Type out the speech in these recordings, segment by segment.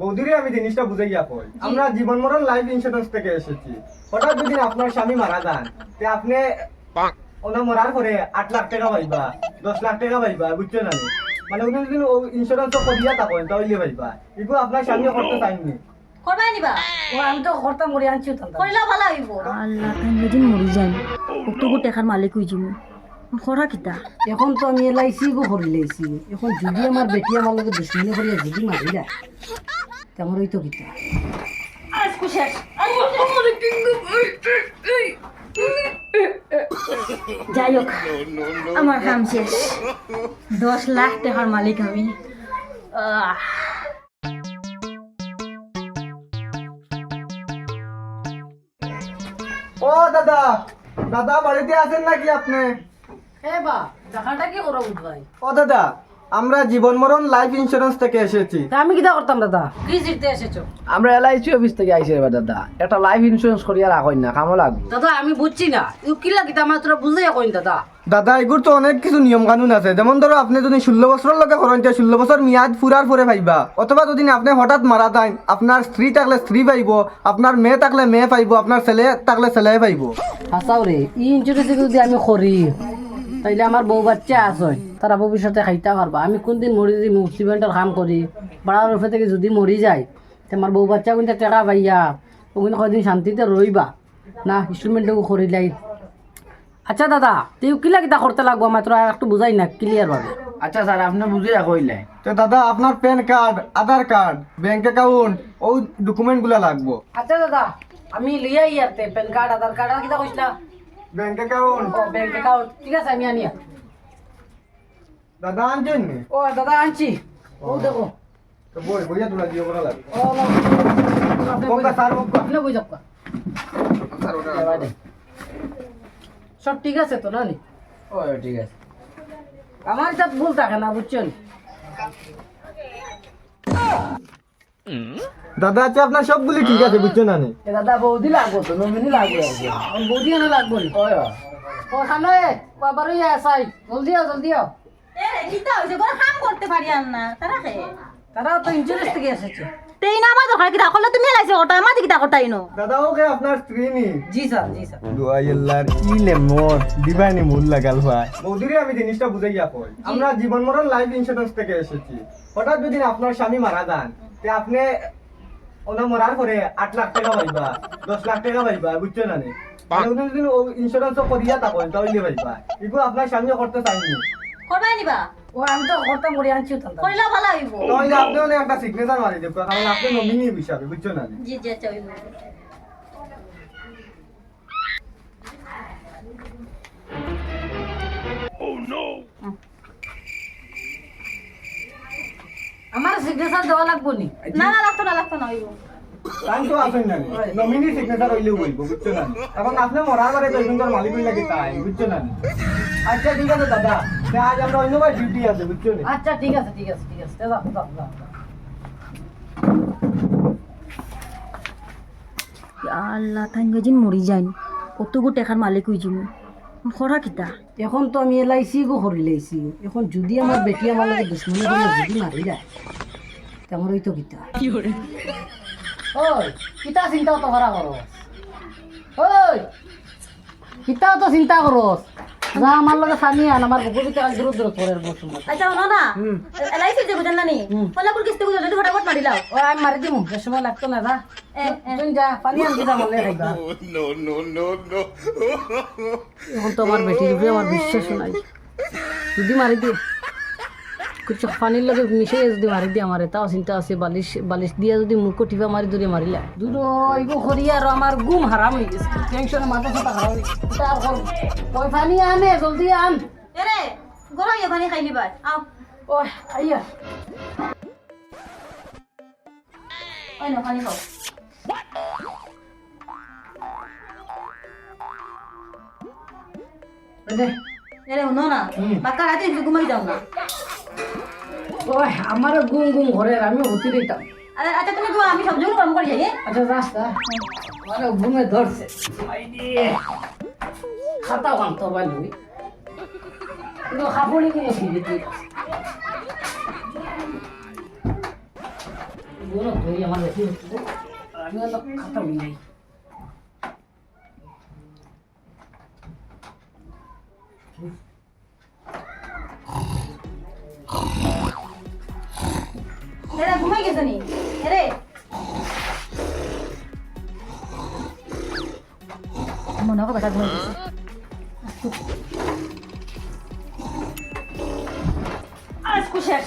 বৌদিরে আমি জিনিসটা বুঝাইয়া কই। আমরা জীবন মরণ লাইফ ইন্স্যুরেন্স থেকে এসেছি। হঠাৎ যদি আপনার স্বামী মারা যান তে আপনি ওনা মরার পরে আট লাখ টাকা পাইবা দশ লাখ টাকা পাইবা বুঝছ না মানে উনি যদি ইন্স্যুরেন্স করিয়া থাকেন তাহলে পাইবা। এগুলো আপনার স্বামী করতে চাইনি। করবাই নিবা? ও আমি তো করতাম করে আনছি তো ভালো হইব। আল্লাহ তাই যেদিন মরি যাই অতগু টেকার মালিক যাব খরা কিতা? এখন তো আমি এলাইছি গো করি লাইছি এখন যদি আমার বেটি আমার লগে দুশ্মনী করিয়া যদি মারি যায়। তে আমার ওই তো কিতা যাই হোক আমার কাম শেষ। দশ লাখ টাকার মালিক আমি। আহ। ও দাদা। দাদা বাড়িতে আছেন নাকি আপনি? এ বা টাকাটা কি করো বুঝবাই ও দাদা আমরা জীবন মরণ লাইফ ইন্স্যুরেন্স থেকে এসেছি। তা আমি কিতা করতাম দাদা? কি জিরতে এসেছ? আমরা এলআইসি অফিস থেকে আইছি এবার দাদা। একটা লাইফ ইন্স্যুরেন্স করিয়া রাখুন না কামো লাগবে। দাদা আমি বুঝছি না। ইউ কি লাগিতা আমার তোরা বুঝাই কইন দাদা। দাদা এগুর তো অনেক কিছু নিয়ম কানুন আছে। যেমন ধরো আপনি যদি ষোলো বছরের লগে করেন তে ষোলো বছর মেয়াদ ফুরার পরে পাইবা। অথবা যদি আপনি হঠাৎ মারা যান আপনার স্ত্রী থাকলে স্ত্রী পাইব আপনার মেয়ে থাকলে মেয়ে পাইব আপনার ছেলে থাকলে ছেলে পাইব। হাসাও রে ই ইন্স্যুরেন্স যদি আমি করি তাইলে আমার বউ বাচ্চা আছে তারা ভবিষ্যতে খাইতে পারবা। আমি কোনদিন মরি যদি মুসিবেন্টের কাম করি বাড়ার রূপে থেকে যদি মরি যায় তে আমার বউ বাচ্চা কিন্তু টেকা পাইয়া ও কিন্তু কদিন শান্তিতে রইবা না ইনস্ট্রুমেন্টও করিলাই আচ্ছা দাদা তুই কিলা কিতা করতে লাগবো? আমার তোরা একটু বুঝাই না ক্লিয়ার ভাবে। আচ্ছা স্যার আপনি বুঝি রাখইলে তো দাদা আপনার PAN card Aadhaar card bank account ওই ডকুমেন্টগুলো লাগবো। আচ্ছা দাদা আমি লিয়া ইয়াতে প্যান কার্ড আধার কার্ড আর কিতা কইছিলা ব্যাংক অ্যাকাউন্ট ও ব্যাংক অ্যাকাউন্ট ঠিক আছে আমি আনিয়া দাদা আনছেন ও দাদা আনছি। ও। দেখো। তো বই বইয়া তোলা দিও করা লাগবে। ও কোনটা স্যার মুখ আপনি বই যাও। এবার দে। সব ঠিক আছে তো না নি ও ঠিক আছে। আমার সাথে ভুল থাকে না বুঝছেন? দাদা আছে আপনার সবগুলি ঠিক আছে বুঝছ না নি? এ দাদা বৌদি লাগবো তো নমিনি লাগবে বৌদি আনা লাগবো ও। ও খানো এ বাবারও ইয়া আসাই জলদি আও জলদি আও। এ কিতা হইছে কোনো কাম করতে পারি আর না তারা খে তারাও তো ইন্স্যুরেন্স থেকে এসেছে। তেই না আমার দরকার কিতা করলে তুমি লাইছে ওটা আমার কিতা করতাই নো? দাদা ওকে আপনার স্ত্রী নি? জি স্যার জি স্যার। দিবানি মূল লাগাল ভাই বৌদিরে আমি জিনিসটা বুঝাইয়া কই। আমরা জীবন মরণ লাইফ ইন্স্যুরেন্স থেকে এসেছি। হঠাৎ যদি আপনার স্বামী মারা যান তে আপনি ওনা মরার পরে আট লাখ টাকা পাইবা দশ লাখ টাকা পাইবা বুঝছ না নি? মানে যদি ইন্স্যুরেন্স করিয়া থাকেন তাহলে পাইবা। এগুলো আপনার স্বামী করতে চাইনি করবাই নিবা। ও আমি তো করতাম করে আনছি তো করিলা ভালো হইব। তাহলে আপনি অনেক একটা সিগনেচার মারি দেব কারণ আপনি নমিনি হিসাবে বুঝছ না নি? জি জি আচ্ছা হইব। আমার সিগনেচার দেওয়া লাগবো নি? না না লাগতো না লাগতো না হইব টাইম তো আসেন না নমিনি সিগনেচার হইলেও বলব বুঝছ না এখন আপনি মরার মালিক হইলে তাই বুঝছ না আচ্ছা ঠিক আছে দাদা। তা আজ আমরা অন্য ভাই ডিউটি আছে বুঝছ না? আচ্ছা ঠিক আছে ঠিক আছে ঠিক আছে। দাদা দাদা দাদা। আল্লাহ মরি যাই অতগু টেকার মালিক যাব খরা কিতা এখন তো আমি এলাইছি গো করি লাইছি এখন যদি আমার বেটি আমার লগে দুশ্মনী করে যদি মারি যায় তে আমার ওই তো কিতা ওই কিতা চিন্তা তো করা করো ওই কিতা তো চিন্তা করো যা আমার লগে সানি আন আমার বুকুর ভিতরে দূর দূর করে বসুম আচ্ছা শোনো না এলাইছি যে বুঝেন না নি? পলা কুল কিস্তি একটু ফটাফট মারি লাও। ও আমি মারি দিমু। সময় লাগতো না যা এখন তো আমার বেটির উপরে আমার বিশ্বাস নাই। যদি মারি দিয়ে কিছু পানির লগে মিশে যদি মারি দিয়ে আমার তাও চিন্তা আছে বালিশ বালিশ দিয়া যদি মুখ টিপা মারি ধরে মারিলা। দুটো এইগো করি আর আমার গুম হারাম হয়ে গেছে। টেনশনে মাথা সাথে হারাম হয়ে গেছে। এটা আর কর ওই পানি আনে জলদি আন। এরে গরম পানি খাই নিবার আও। ওই আইয়া। ওই না পানি খাও। শুনো না বাক্কা রাতে ঘুমাই যাও না ওই আমারও গুম গুম ঘরে আমি হতে দিতাম আরে আচ্ছা তুমি ঘুমা আমি সব জন্য গরম করে যাই আচ্ছা রাস্তা আমার ঘুমে ধরছে খাতা বানতে পারল কিন্তু খাবনি কিনে ফিরে তুই এগুলো ধরি আমার বেশি হচ্ছে আমি খাতা মিলাই মনে শেষ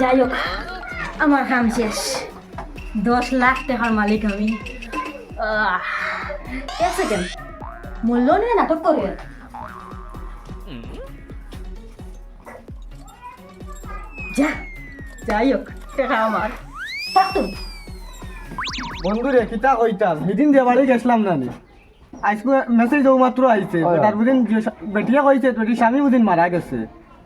যাই হোক, আমার কাম শেষ। দশ লাখ টাকার মালিক আমি। এক মূল্য নিয়ে নাটক করে যা যাই হোক টাকা আমার। থাকতুন বন্ধুরে কিতা কইতাম? সেদিন যে বাড়ি গেছিলাম না আজকে মেসেজ ও মাত্র আইছে। তার বুদিন যে- বেটিয়ে কইছে বেটি স্বামী বুদিন মারা গেছে।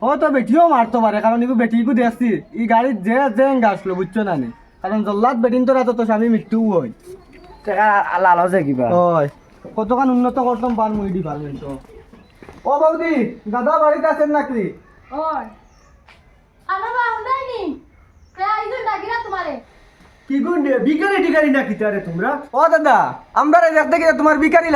ও তো বেটিও মারতে পারে কারণ ইগু বেটিকু দেখছি ই গাড়িত যে যে আসলো বুঝছ না নি? কারণ জল্লাদ বেটিন তোরা তো স্বামী মৃত্যু হয়। টাকা লাল আছে কিবা। হয়। কতখান উন্নত করতাম পান মুই ডিপার্টমেন্ট ও বৌদি দাদা বাড়িতে আছেন নাকি? ওর কে আইজন ডাকিরা তোমারে। কি গুণ বিকারি টিকারি না কিতারে তোমরা? ও দাদা আমরা দেখতে তোমার বিকারি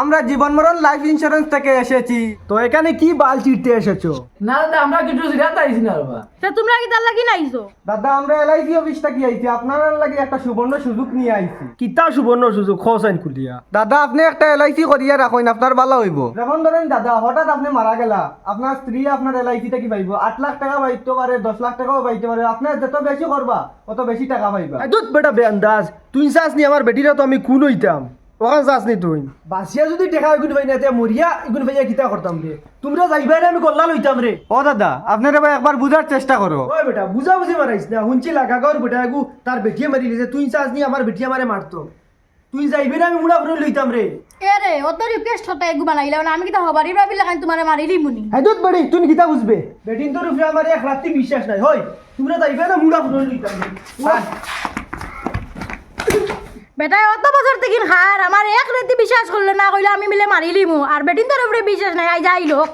আমরা জীবন মরণ লাইফ ইন্স্যুরেন্স থেকে এসেছি। তো এখানে কি বাল চিটতে এসেছ? না দাদা আমরা কিছু জিরাতে আইছি না বাবা। তা তোমরা কি তার লাগি নাইছো? দাদা আমরা এলআইসি অফিস থেকে আইছি? আপনার লাগে একটা সুবর্ণ সুযোগ নিয়ে আইছি। কিতা সুবর্ণ সুযোগ? খসাইন কুলিয়া দাদা আপনি একটা এলআইসি করিয়া রাখুন আপনার ভালো হইব। যেমন ধরেন দাদা হঠাৎ আপনি মারা গেলা আপনার স্ত্রী আপনার এলআইসি থেকে পাইব? আট লাখ টাকা পাইতে পারে দশ লাখ টাকাও পাইতে পারে আপনার যত বেশি করবা অত বেশি টাকা পাইবা। দুধ বেটা বেআন্দাজ তুই চাস নি আমার বেটিরা তো আমি খুন হইতাম। ওখান চাস নি তুই। বাসিয়া যদি টেকা এগুন পাই না তে মরিয়া এগুন পাইয়া কিতা করতাম রে তোমরা যাইবাই রে আমি গল্লা লইতাম রে ও দাদা আপনারা ভাই একবার বুঝার চেষ্টা করো। ওই বেটা বুঝা বুঝি মারাইস না হুঞ্চি লাগা গর বেটা এগু তার বেটিয়ে মারি লিছে তুই চাস নি আমার বেটিয়ে মারে মারতো তুই যাইবে না আমি মুড়া ফুরে লইতাম রে এ রে অত রিকোয়েস্ট হতে এগু বানাইলা না আমি কি তা হবারি ভাবিলা কান তোমারে মারিলি মুনি দুধ বেড়ি তুই কিতা বুঝবে বেটিন তোর উপরে আমার এক রাত্রি বিশ্বাস নাই। হয় তোমরা যাইবে না মুড়া ফুরে লইতাম রে ওই। বেটা অত বছর থেকে হার আমার এক রাতি বিশ্বাস করলে না, কইলে আমি মিলে মারিলিমু আর বেটিন তোর উপরে বিশ্বাস নাই, আই যাই লোক